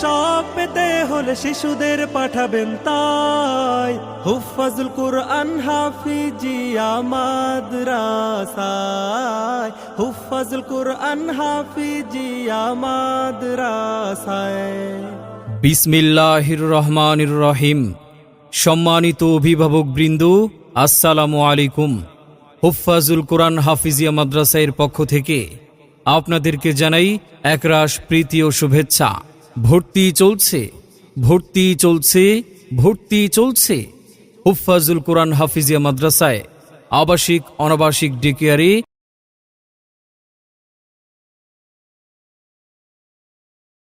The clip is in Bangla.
সব পেতে হলে শিশুদের পাঠাবেন তাই। হুফাজুল কুরআন হাফিজিয়া মাদ্রাসায়। হুফাজুল কুরআন হাফিজিয়া মাদ্রাসায়। বিসমিল্লাহির রহমানির রহিম। সম্মানিত অভিভাবক বৃন্দ, আসসালামু আলাইকুম। হুফাজুল কোরআন হাফিজিয়া মাদ্রাসায়ের পক্ষ থেকে আপনাদেরকে জানাই একরাশ প্রীতি ও শুভেচ্ছা। ভর্তি চলছে ভর্তি চলছে ভর্তি চলছে। হুফাজুল কোরআন হাফিজিয়া মাদ্রাসায় আবাসিক অনাবাসিক ডেকেয়ারে